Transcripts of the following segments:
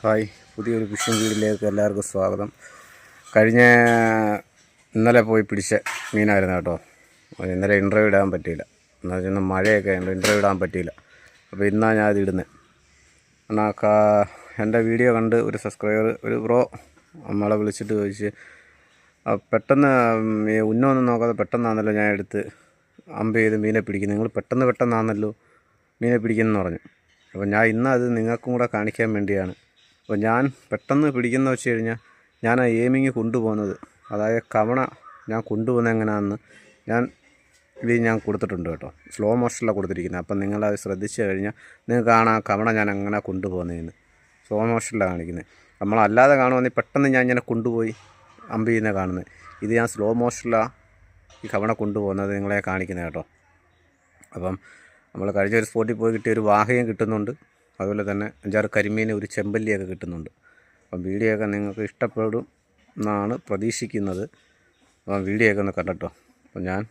Hi പുതിയൊരു phishing വീഡിയോയിലേക്ക് എല്ലാവർക്കും സ്വാഗതം. കഴിഞ്ഞ ഇന്നലെ പോയി പിടിച്ച മീനായിരുന്നു കേട്ടോ. ഇന്നലെ ഇന്റർവ്യൂ ഇടാൻ പറ്റിയില്ല. എന്നാൽ ഇന്ന് മഴയൊക്കെ ഉണ്ട് ഇന്റർവ്യൂ ഇടാൻ പറ്റിയില്ല. അപ്പോൾ ഇന്നാണ് ഞാൻ അത് ഇടുന്നത് എന്നാൽ കാ എന്റെ വീഡിയോ കണ്ട് ഒരു സബ്സ്ക്രൈബർ ഒരു ബ്രോ നമ്മളെ വിളിച്ചിട്ട് ചോദിച്ച് പെട്ടെന്ന് ഉന്നൊന്നും നോക്കാതെ പെട്ടെന്നാണല്ലോ ഞാൻ എടുത്ത് അമ്പ് ചെയ്ത് മീനെ പിടിക്കുന്നത് നിങ്ങൾ പെട്ടെന്ന് പെട്ടെന്നാണല്ലോ മീനെ പിടിക്കുന്നതെന്ന് പറഞ്ഞു. അപ്പോൾ ഞാൻ ഇന്ന് അത് നിങ്ങൾക്കും കൂടെ കാണിക്കാൻ വേണ്ടിയാണ്. അപ്പോൾ ഞാൻ പെട്ടെന്ന് പിടിക്കുന്ന വെച്ച് കഴിഞ്ഞാൽ ഞാൻ ആ എയിമിങ് കൊണ്ടുപോകുന്നത്. അതായത് കവണ ഞാൻ കൊണ്ടുപോകുന്നത് എങ്ങനെയാണെന്ന് ഞാൻ ഇത് ഞാൻ കൊടുത്തിട്ടുണ്ട് കേട്ടോ. സ്ലോ മോഷനിലാണ് കൊടുത്തിരിക്കുന്നത്. അപ്പം നിങ്ങളത് ശ്രദ്ധിച്ചു കഴിഞ്ഞാൽ നിങ്ങൾക്ക് കാണാം കവണ ഞാൻ അങ്ങനെ കൊണ്ടുപോകുന്നതെന്ന്. സ്ലോ മോഷനിലാണ് കാണിക്കുന്നത്. നമ്മളല്ലാതെ കാണുവാണെങ്കിൽ പെട്ടെന്ന് ഞാൻ ഇങ്ങനെ കൊണ്ടുപോയി അമ്പ് ചെയ്യുന്ന കാണുന്നത്. ഇത് ഞാൻ സ്ലോ മോഷനിലാണ് ഈ കവണ കൊണ്ടുപോകുന്നത് നിങ്ങളെ കാണിക്കുന്നത് കേട്ടോ. അപ്പം നമ്മൾ കഴിഞ്ഞ ഒരു സ്പോട്ടിൽ പോയി കിട്ടിയ ഒരു വാഹയും കിട്ടുന്നുണ്ട്. അതുപോലെ തന്നെ അഞ്ചാറ് കരിമീനെ ഒരു ചെമ്പല്ലിയൊക്കെ കിട്ടുന്നുണ്ട്. അപ്പം വീഡിയോ ഒക്കെ നിങ്ങൾക്ക് ഇഷ്ടപ്പെടും എന്നാണ് പ്രതീക്ഷിക്കുന്നത്. അപ്പം വീഡിയോ ഒക്കെ ഒന്ന് കണ്ടട്ടോ. അപ്പം ഞാൻ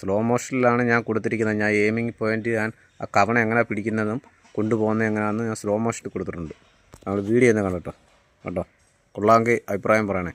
സ്ലോ മോഷനിലാണ് ഞാൻ കൊടുത്തിരിക്കുന്നത്. ഞാൻ എയിമിങ് പോയിന്റ് ഞാൻ ആ കവണ എങ്ങനെ പിടിക്കുന്നതും കൊണ്ടുപോകുന്നത് എങ്ങനെയാണെന്ന് ഞാൻ സ്ലോ മോഷനിൽ കൊടുത്തിട്ടുണ്ട്. നമ്മൾ വീഡിയോ ഒന്ന് കണ്ടട്ടോ. കേട്ടോ കൊള്ളാമെങ്കിൽ അഭിപ്രായം പറയണേ.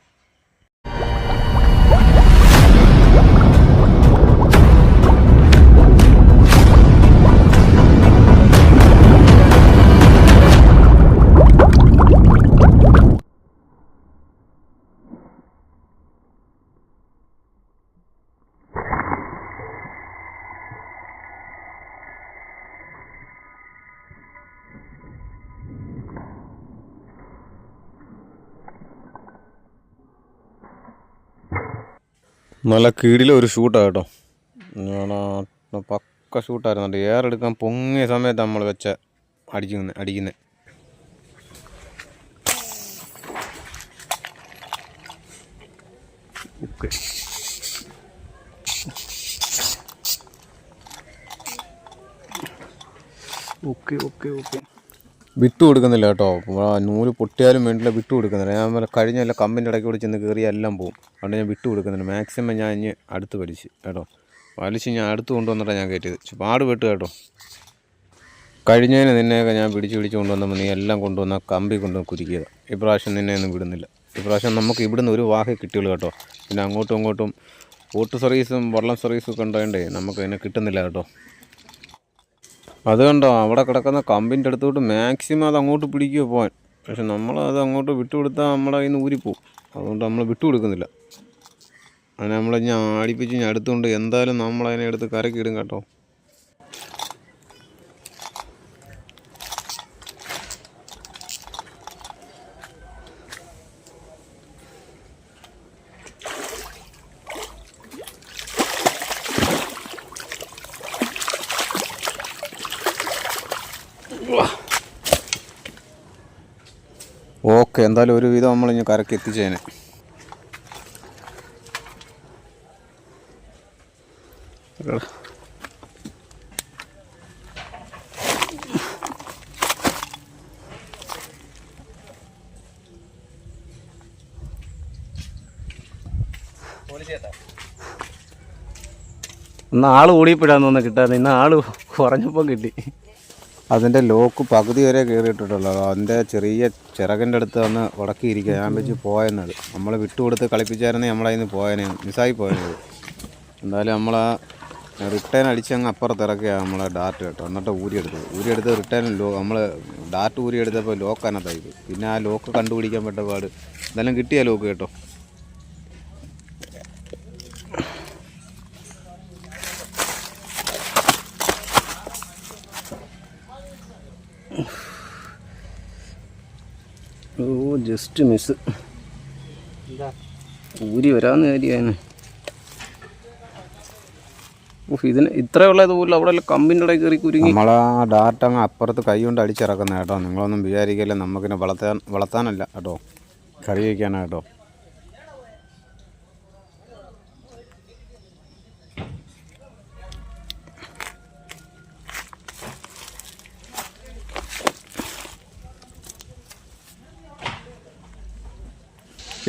നല്ല കീടിലെ ഒരു ഷൂട്ടാണ് കേട്ടോ. പക്ക ഷൂട്ടായിരുന്നു എയർ എടുക്കാൻ പൊങ്ങിയ സമയത്ത് നമ്മൾ വെച്ച അടിക്കുന്നത് അടിക്കുന്നത് ഓക്കെ ഓക്കെ ഓക്കെ. വിട്ടു കൊടുക്കുന്നില്ല കേട്ടോ നൂൽ പൊട്ടിയാലും വേണ്ടില്ല വിട്ടു കൊടുക്കുന്നില്ല ഞാൻ കഴിഞ്ഞ എല്ലാം കമ്പിന്റെ ഇടയ്ക്ക് കൂടി ചെന്ന് കയറി എല്ലാം പോകും അതുകൊണ്ട് ഞാൻ വിട്ടു കൊടുക്കുന്നില്ല മാക്സിമം ഞാൻ ഇനി അടുത്ത് വലിച്ച് കേട്ടോ. വലിച്ച് ഞാൻ അടുത്ത് കൊണ്ടുവന്നിട്ടാണ് ഞാൻ കയറ്റിയത്. പാട് വെട്ട് കേട്ടോ. കഴിഞ്ഞതിന് നിന്നെയൊക്കെ ഞാൻ പിടിച്ച് പിടിച്ച് കൊണ്ടുവന്നപ്പോൾ നീ എല്ലാം കൊണ്ടുവന്ന കമ്പി കൊണ്ടുവന്ന് കുരുക്കിയത്. ഇപ്രാവശ്യം നിന്നെ ഒന്നും വിടുന്നില്ല. ഇപ്രാവശ്യം നമുക്ക് ഇവിടുന്ന് ഒരു വാഹ കിട്ടിയുള്ളൂ കേട്ടോ. പിന്നെ അങ്ങോട്ടും ഇങ്ങോട്ടും ബോട്ട് സർവീസും വള്ളം സർവീസും ഒക്കെ ഉണ്ടായതുകൊണ്ടേ നമുക്ക് അതിനെ കിട്ടുന്നില്ല കേട്ടോ. അത് കണ്ടോ അവിടെ കിടക്കുന്ന കമ്പിന്റെ അടുത്തോട്ട് മാക്സിമം അത് അങ്ങോട്ട് പിടിക്കുക പോകാൻ പക്ഷെ നമ്മൾ അത് അങ്ങോട്ട് വിട്ടുകൊടുത്താൽ നമ്മളെ കയ്യിൽ നിന്ന് ഊരിപ്പോവും. അതുകൊണ്ട് നമ്മൾ വിട്ടുകൊടുക്കുന്നില്ല. അതിനെ നമ്മൾ ഞാൻ ആടിപ്പിച്ച് ഞാൻ അടുത്തുകൊണ്ട് എന്തായാലും നമ്മളതിനെ എടുത്ത് കരക്കിടും കേട്ടോ. ഓക്കെ എന്തായാലും ഒരു വിധം നമ്മൾ ഇനി കരക്ക് എത്തിച്ചേനെ. ഇന്ന് ആൾ ഓടിയപ്പോഴാന്ന് തോന്നുന്നു കിട്ടാതെ. ഇന്ന് ആൾ കുറഞ്ഞപ്പോൾ കിട്ടി. അതിന്റെ ലോക്ക് പകുതി വരെ കയറിയിട്ടുള്ളൂ അതിന്റെ ചെറിയ ചിറകിന്റെ അടുത്ത് വന്ന് ഉടക്കിയിരിക്കുക. ഞാൻ വെച്ച് പോയെന്നത്. നമ്മൾ വിട്ടുകൊടുത്ത് കളിപ്പിച്ചായിരുന്നെങ്കിൽ നമ്മളതിൽ നിന്ന് പോയനെ. മിസ്സായി പോയത് എന്തായാലും നമ്മൾ ആ റിട്ടേൺ അടിച്ചങ്ങ് അപ്പുറത്ത് ഇറക്കിയ നമ്മളെ ഡാറ്റ് കേട്ടോ. എന്നിട്ട് ഊരിയെടുത്തത് ഊരിയെടുത്ത് റിട്ടേൺ ലോ നമ്മൾ ഡാറ്റ് ഊരിയെടുത്തപ്പോൾ ലോക്ക് അതിനകത്തായി പിന്നെ ആ ലോക്ക് കണ്ടുപിടിക്കാൻ പറ്റപാട് എന്തായാലും കിട്ടിയ ലോക്ക് കേട്ടോ ഓ ജസ്റ്റ് മിസ് ഊരി വരാന്ന് കാര്യമാണ് ഓഹ് ഇതിന് ഇത്രയുള്ള പോലും അവിടെ കമ്പിന്റെ ഇടയിൽ കയറി കുരുങ്ങി. നമ്മൾ ആ ഡാർട്ട് അങ്ങ് അപ്പുറത്ത് കൈ കൊണ്ട് അടിച്ചിറക്കുന്ന കേട്ടോ. നിങ്ങളൊന്നും വിചാരിക്കല്ലേ നമുക്കിനെ വളർത്താൻ വളർത്താനല്ല കേട്ടോ. കറി വയ്ക്കാനാണ് കേട്ടോ.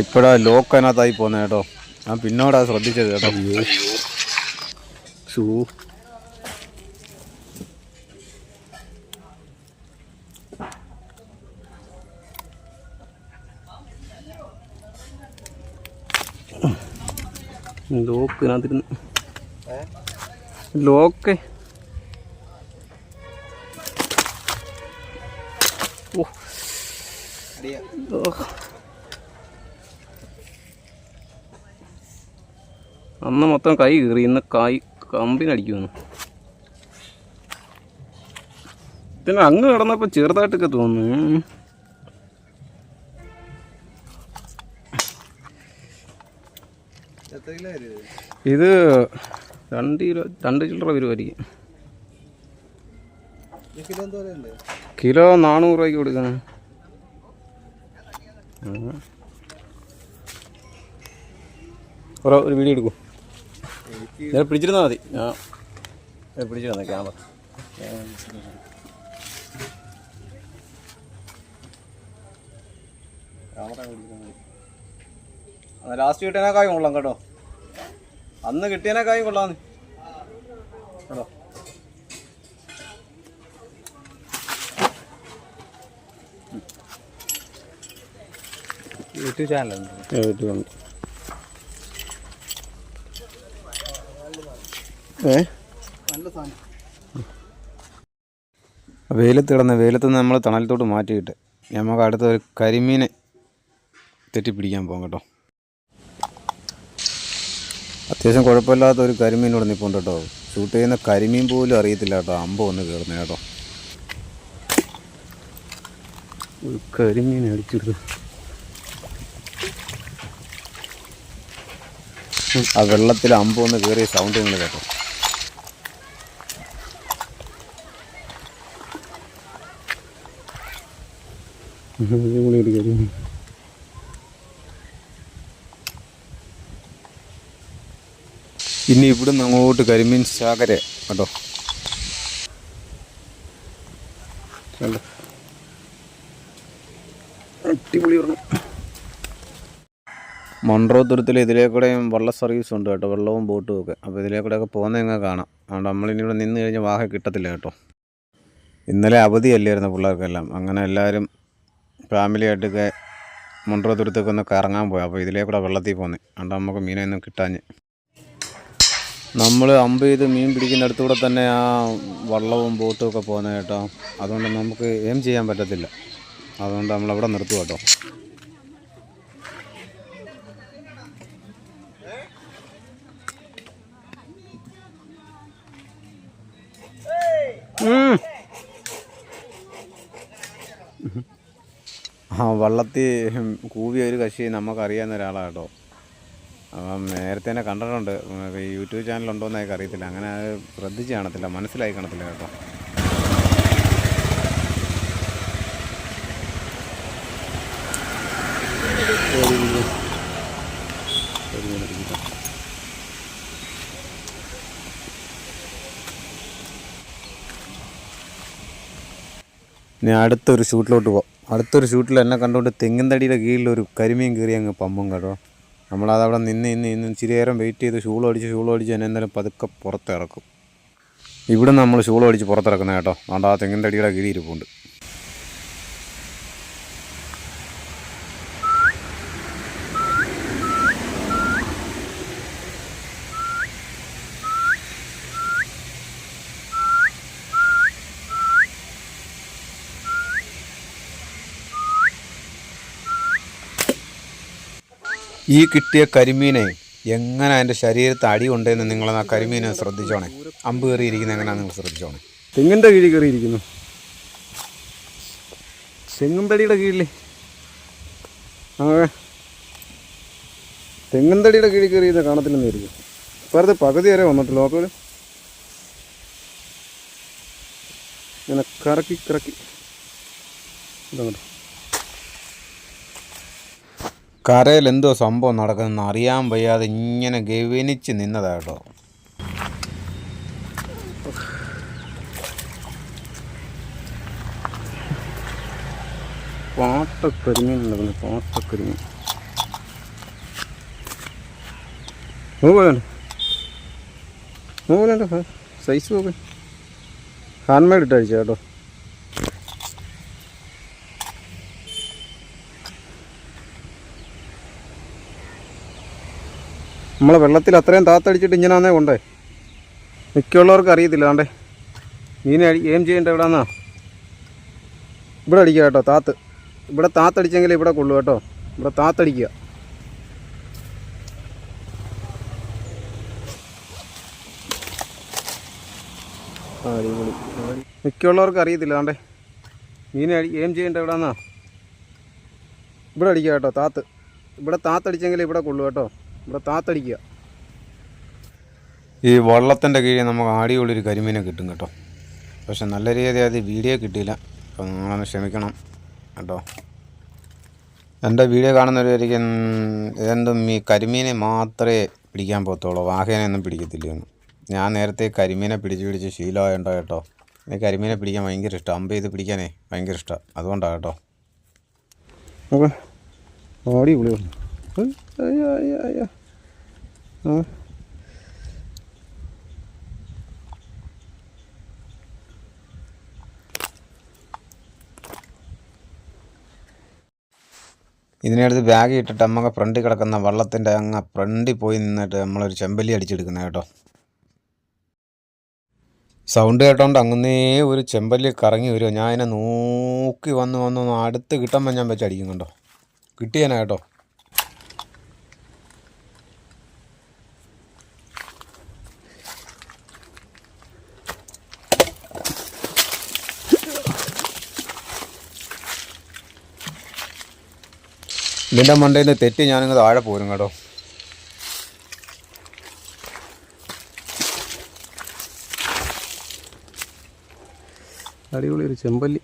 ഇപ്പോഴാ ലോക്ക് അതിനകത്തായി പോന്നെ കേട്ടോ. ഞാൻ പിന്നോടാ ശ്രദ്ധിച്ചത് കേട്ടോ. ഷൂ. ലോക്ക് ലോക്ക് ഓ. ഓ. അന്ന് മൊത്തം കൈ കീറി ഇന്ന് കായ് കമ്പിനടിക്കുമെന്ന് പിന്നെ അങ്ങ് കിടന്നപ്പോൾ ചെറുതായിട്ടൊക്കെ തോന്നുന്നു. ഇത്? രണ്ട് കിലോ രണ്ട് ചില്ലറ വരുമായിരിക്കും. കിലോ നാനൂറ് രൂപയ്ക്ക് കൊടുക്കണം. ഒരു വീഡിയോ എടുക്കും. ഞാൻ പിടിച്ചിരുന്നാൽ മതി. ആ. പിടിച്ചിരുന്ന ക്യാമറ. ലാസ്റ്റ് കിട്ടിയതിനേക്കായും കൊള്ളാം കേട്ടോ. അന്ന് കിട്ടിയതിനേക്കായും കൊള്ളാന്ന്. കേട്ടോ. യൂട്യൂബ് ചാനലുണ്ട്. യൂട്യൂബ് ഏ? വെയിലത്ത് കിടന്ന് വെയിലത്ത് നിന്ന് നമ്മൾ തണലത്തോട്ട് മാറ്റിയിട്ട് നമുക്ക് അടുത്ത ഒരു കരിമീനെ തെറ്റിപ്പിടിക്കാൻ പോകാം കേട്ടോ. അത്യാവശ്യം കുഴപ്പമില്ലാത്ത ഒരു കരിമീൻ ഇവിടെ നിൽപ്പുണ്ട് കേട്ടോ. ഷൂട്ട് ചെയ്യുന്ന കരിമീൻ പോലും അറിയത്തില്ല കേട്ടോ. അമ്പ ഒന്ന് കയറുന്നത് കേട്ടോ. ഒരു കരിമീൻ അടിച്ചിട്ട്. ആ വെള്ളത്തിൽ അമ്പ ഒന്ന് കയറിയ സൗണ്ട് നിങ്ങൾ കേട്ടോ. ഇനി ഇവിടുന്ന് അങ്ങോട്ട് കരിമീൻ ശാഖര കേട്ടോ. അടിപൊളി മൺട്രോ തുരുത്തിൽ ഇതിലേ കൂടെയും വള്ള സർവീസ് ഉണ്ട് കേട്ടോ വെള്ളവും ബോട്ടും ഒക്കെ. അപ്പോൾ ഇതിലേ കൂടെയൊക്കെ പോകുന്നത് കാണാം. അതുകൊണ്ട് നമ്മളിനി ഇവിടെ നിന്ന് കഴിഞ്ഞാൽ വാഹ കിട്ടത്തില്ല കേട്ടോ. ഇന്നലെ അവധിയല്ലായിരുന്നു പിള്ളേർക്കെല്ലാം. അങ്ങനെ എല്ലാവരും ഫാമിലിയായിട്ടൊക്കെ മുണ്ട്ര തുരുത്തൊക്കെ ഒന്ന് കറങ്ങാൻ പോയി. അപ്പോൾ ഇതിലേ കൂടെ വെള്ളത്തിൽ പോകുന്നത് അതുകൊണ്ട് നമുക്ക് മീനൊന്നും കിട്ടാഞ്ഞ്. നമ്മൾ അമ്പ് ചെയ്ത് മീൻ പിടിക്കുന്നിടത്തൂടെ തന്നെ ആ വള്ളവും ബോട്ടും ഒക്കെ പോകുന്നത് കേട്ടോ. അതുകൊണ്ട് നമുക്ക് എം ചെയ്യാൻ പറ്റത്തില്ല. അതുകൊണ്ട് നമ്മളവിടെ നിർത്തും കേട്ടോ. ആ വള്ളത്തിൽ കൂവിയ ഒരു കക്ഷി നമുക്കറിയാവുന്ന ഒരാളാണ് കേട്ടോ. അപ്പം നേരത്തെ തന്നെ കണ്ടിട്ടുണ്ട്. യൂട്യൂബ് ചാനലുണ്ടോ എന്ന് എനിക്ക് അറിയത്തില്ല. അങ്ങനെ ശ്രദ്ധിച്ച് കാണത്തില്ല. മനസ്സിലായി കാണത്തില്ല കേട്ടോ. ഇനി അടുത്തൊരു ഷൂട്ടിലോട്ട് പോകാം അടുത്തൊരു ഷൂട്ടിൽ എന്നെ കണ്ടുകൊണ്ട് തെങ്ങിൻ തടിയുടെ കീഴിൽ ഒരു കരിമീൻ കയറി അങ്ങ് പമ്പും കേട്ടോ. നമ്മളത് അവിടെ നിന്ന് ഇന്ന് ഇന്ന് ഇച്ചിരി നേരം വെയിറ്റ് ചെയ്ത് ഷൂൾ അടിച്ച് എന്നെ എന്തായാലും പതുക്കെ പുറത്തിറക്കും. ഇവിടെ നമ്മൾ ഷൂൾ അടിച്ച് പുറത്തിറക്കുന്നത് കേട്ടോ. അതുകൊണ്ട് ആ തെങ്ങിൻ തടിയുടെ കീഴിൽ ഇരിപ്പുണ്ട്. ഈ കിട്ടിയ കരിമീനെ എങ്ങനെ അതിന്റെ ശരീരത്ത് അടി ഉണ്ടെന്ന് നിങ്ങൾ ആ കരിമീനെ ശ്രദ്ധിച്ചോണേ? അമ്പ് കയറിയിരിക്കുന്നത് എങ്ങനെയാണ് നിങ്ങൾ ശ്രദ്ധിച്ചോണേ? തെങ്ങിന്റെ കീഴിൽ കയറിയിരിക്കുന്നു തെങ്ങും തടിയുടെ കീഴിൽ ആ തെങ്ങും തടിയുടെ കീഴിൽ കയറിയത് കാണത്തില്ലെന്നായിരിക്കും വെറുതെ പകുതി വരെ വന്നിട്ടില്ല നോക്കൊരു ഇങ്ങനെ കറക്കി കറക്കി. ഇതങ്ങോട്ട്. കരയിൽ എന്തോ സംഭവം നടക്കുന്നെന്ന് അറിയാൻ വയ്യാതെ ഇങ്ങനെ ഗവനിച്ച് നിന്നതാട്ടോ പാട്ടക്കരിമീൻ നടക്കുന്നു പാട്ടക്കരിമീൻ നോക്കലുണ്ട് നോക്കലുണ്ട് സൈസ് നോക്ക്. ഹാൻഡ് മെയ്ഡ് ഇട്ടയച്ച കേട്ടോ. നമ്മളെ വെള്ളത്തിൽ അത്രയും താത്തടിച്ചിട്ട് ഇങ്ങനാന്നേ കൊണ്ടേ. മിക്കുള്ളവർക്ക് അറിയത്തില്ല ആണ്ടേ മീനെ എയിം ചെയ്യേണ്ട എവിടെന്നാ? ഇവിടെ അടിക്കുക കേട്ടോ താത്ത്. ഇവിടെ താത്തടിച്ചെങ്കിൽ ഇവിടെ കൊള്ളു കേട്ടോ. ഇവിടെ താത്തടിക്കുക. മിക്കുള്ളവർക്ക് അറിയത്തില്ല ആണ്ടേ മീനെ എയിം ചെയ്യേണ്ട എവിടെന്നാ? ഇവിടെ അടിക്കുക കേട്ടോ താത്ത്. ഇവിടെ താത്തടിച്ചെങ്കിൽ ഇവിടെ കൊള്ളു കേട്ടോ. ഇവിടെ താത്തടിക്കുക. ഈ വള്ളത്തിന്റെ കീഴിൽ നമുക്ക് ആടിയുള്ളൊരു കരിമീനെ കിട്ടും കേട്ടോ. പക്ഷെ നല്ല രീതിയിൽ അത് വീഡിയോ കിട്ടിയില്ല. അപ്പോൾ നിങ്ങളൊന്ന് ക്ഷമിക്കണം കേട്ടോ. എന്റെ വീഡിയോ കാണുന്നവരായിരിക്കും ഇതെന്തും ഈ കരിമീനെ മാത്രമേ പിടിക്കാൻ പോകത്തുള്ളൂ. വാഹനൊന്നും ഒന്നും പിടിക്കത്തില്ലെന്ന് ഞാൻ നേരത്തെ കരിമീനെ പിടിച്ച് പിടിച്ച് ശീലമായുണ്ടോ കേട്ടോ. ഈ കരിമീനെ പിടിക്കാൻ ഭയങ്കര ഇഷ്ടം അമ്പ് ചെയ്ത് പിടിക്കാനേ ഭയങ്കര ഇഷ്ടമാണ്. അതുകൊണ്ടാണ് കേട്ടോ. ഓക്കെ. ഓടി വിളി അയ്യോ അയ്യോ അയ്യോ ആ ഇതിനടുത്ത് ബാഗ് ഇട്ടിട്ട് നമുക്ക് ഫ്രണ്ടിൽ കിടക്കുന്ന വള്ളത്തിന്റെ അങ്ങ് ഫ്രണ്ടിൽ പോയി നിന്നിട്ട് നമ്മളൊരു ചെമ്പല്ലി അടിച്ചെടുക്കുന്നത് കേട്ടോ. സൗണ്ട് കേട്ടോണ്ട് അങ്ങനേ ഒരു ചെമ്പല്ലി കറങ്ങി വരുമോ ഞാൻ അതിനെ നോക്കി വന്ന് വന്ന് അടുത്ത് കിട്ടുമ്പോൾ ഞാൻ വെച്ച് അടിക്കുന്നുണ്ടോ കിട്ടിയനാ കേട്ടോ. ഇതിന്റെ മണ്ടയിൽ നിന്ന് തെറ്റി ഞാനിങ്ങ് താഴെ പോരും കേട്ടോ. അടിപൊളി ഒരു ചെമ്പല്ലി.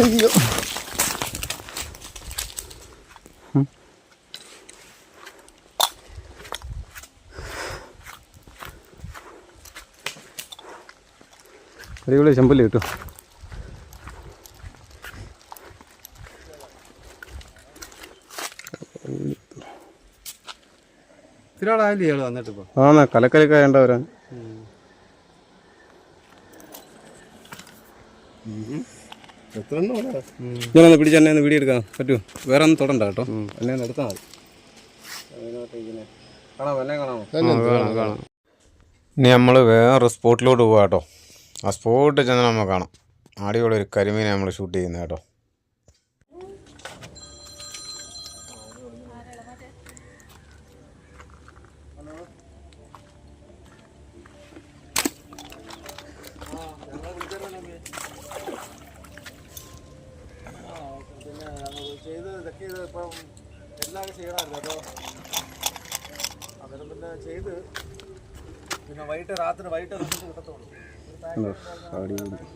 അയ്യോ. അടിപൊളി ചെമ്പൽ കിട്ടും. ആ കലക്കലക്കായണ്ട വരാൻ കലക്കലൊക്കെ? ഞാനൊന്ന് പിടിച്ച് എന്നെ ഒന്ന് വീഡിയോ എടുക്കാം പറ്റുമോ വേറെ ഒന്നും തൊടണ്ട കേട്ടോ. എന്നെ ഒന്ന് എടുത്താൽ മതി. കാണാം കാണാം ഇനി നമ്മൾ വേറെ സ്പോട്ടിലോട്ട് പോവാട്ടോ കേട്ടോ. ആ സ്പോട്ട് ചെന്ന് നമ്മൾ കാണാം. അടിപൊളി ഒരു കരിമീനെ നമ്മൾ ഷൂട്ട് ചെയ്യുന്നത് കേട്ടോ ചെയ്ത് പിന്നെ വൈകിട്ട് രാത്രി വൈകിട്ട് രാത്രി വൈകിട്ട് നമുക്ക് കിട്ടത്തുള്ളൂ അടിപൊളി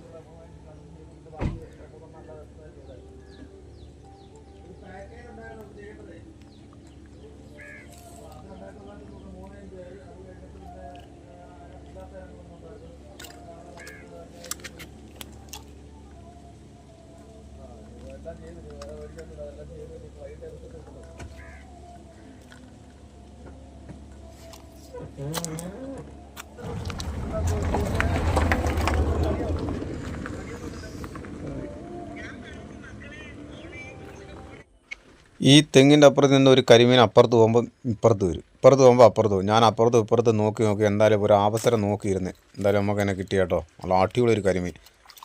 ഈ തെങ്ങിന്റെ അപ്പുറത്ത് നിന്ന് ഒരു കരിമീൻ അപ്പുറത്ത് പോകുമ്പോൾ ഇപ്പുറത്ത് വരും. ഇപ്പുറത്ത് പോകുമ്പോൾ അപ്പുറത്ത് പോകും. ഞാൻ അപ്പുറത്ത് ഇപ്പുറത്ത് നോക്കി നോക്കി എന്തായാലും ഒരു അവസരം നോക്കിയിരുന്ന്. എന്തായാലും നമുക്ക് എന്നെ കിട്ടി കേട്ടോ. നല്ല അടിപൊളി ഒരു കരിമീൻ.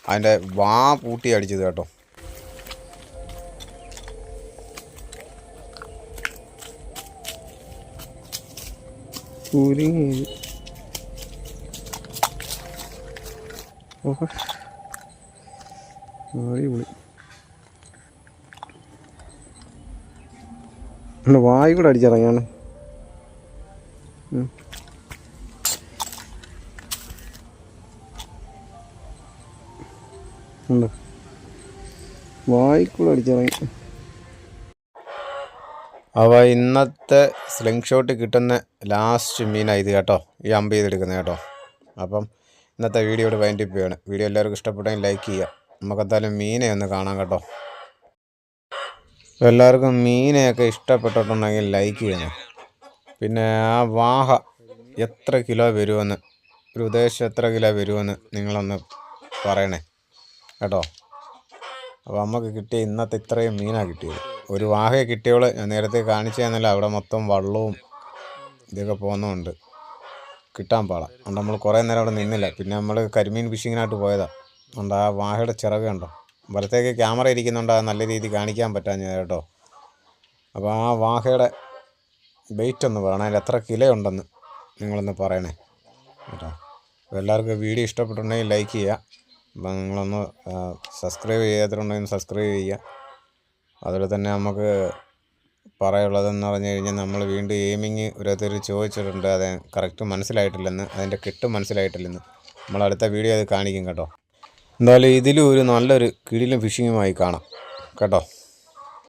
അതിന്റെ വാ പൂട്ടി അടിച്ചത് കേട്ടോ. കുരുങ്ങി. ഓഹോ അടിപൊളി. എന്റെ വായി കൂടെ അടിച്ചിറങ്ങിയാണ് ഉണ്ടോ? വായി കൂടെ അടിച്ചിറങ്ങി. അവ ഇന്നത്തെ സ്ലിംഗ് ഷോട്ട് കിട്ടുന്ന ലാസ്റ്റ് മീനാണ് ഇത് കേട്ടോ. ഈ അമ്പ് ചെയ്തെടുക്കുന്നത് കേട്ടോ. അപ്പം ഇന്നത്തെ വീഡിയോയുടെ വൈൻഡിപ്പ് ചെയ്യാണ്. വീഡിയോ എല്ലാവർക്കും ഇഷ്ടപ്പെട്ടെങ്കിൽ ലൈക്ക് ചെയ്യുക. നമുക്കെന്തായാലും മീനെ ഒന്ന് കാണാം കേട്ടോ. എല്ലാവർക്കും മീനെയൊക്കെ ഇഷ്ടപ്പെട്ടിട്ടുണ്ടെങ്കിൽ ലൈക്ക് ചെയ്യണം പിന്നെ ആ വാഹ എത്ര കിലോ വരുമെന്ന് ഒരു ഉദ്ദേശം എത്ര കിലോ വരുമെന്ന് നിങ്ങളൊന്ന് പറയണേ കേട്ടോ. അപ്പോൾ നമുക്ക് കിട്ടിയ ഇന്നത്തെ ഇത്രയും മീനാണ് കിട്ടിയത്. ഒരു വാഹയെ കിട്ടിയവൾ ഞാൻ നേരത്തെ കാണിച്ചു തന്നല്ല അവിടെ മൊത്തം വള്ളവും ഇതൊക്കെ പോകുന്നുണ്ട് കിട്ടാൻ പാടാം. അതുകൊണ്ട് നമ്മൾ കുറേ നേരം അവിടെ നിന്നില്ല. പിന്നെ നമ്മൾ കരിമീൻ ഫിഷിങ്ങിനായിട്ട് പോയതാണ് അതുകൊണ്ട് ആ വാഹയുടെ ചിറക് കണ്ടോ? വലത്തേക്ക് ക്യാമറ ഇരിക്കുന്നുണ്ട് നല്ല രീതിയിൽ കാണിക്കാൻ പറ്റാഞ്ഞത് കേട്ടോ. അപ്പോൾ ആ വാഹയുടെ വെയിറ്റ് ഒന്ന് പറയണം അതിൽ എത്ര കിലോ ഉണ്ടെന്ന് നിങ്ങളൊന്ന് പറയണേ കേട്ടോ. അപ്പോൾ എല്ലാവർക്കും വീഡിയോ ഇഷ്ടപ്പെട്ടുണ്ടെങ്കിൽ ലൈക്ക് ചെയ്യുക. അപ്പം നിങ്ങളൊന്ന് സബ്സ്ക്രൈബ് ചെയ്യാത്തിട്ടുണ്ടെങ്കിൽ സബ്സ്ക്രൈബ് ചെയ്യുക. അതുപോലെ തന്നെ നമുക്ക് പറയുള്ളതെന്ന് പറഞ്ഞു കഴിഞ്ഞാൽ നമ്മൾ വീണ്ടും എയിമിങ് ഓരോരുത്തർ ചോദിച്ചിട്ടുണ്ട് അത് കറക്റ്റ് മനസ്സിലായിട്ടില്ലെന്ന് അതിന്റെ കിട്ട് മനസ്സിലായിട്ടില്ലെന്ന്. നമ്മൾ അടുത്ത വീഡിയോ അത് കാണിക്കും കേട്ടോ. എന്തായാലും ഇതിലും ഒരു നല്ലൊരു കിടിലും ഫിഷിങ്ങുമായി കാണാം. കേട്ടോ?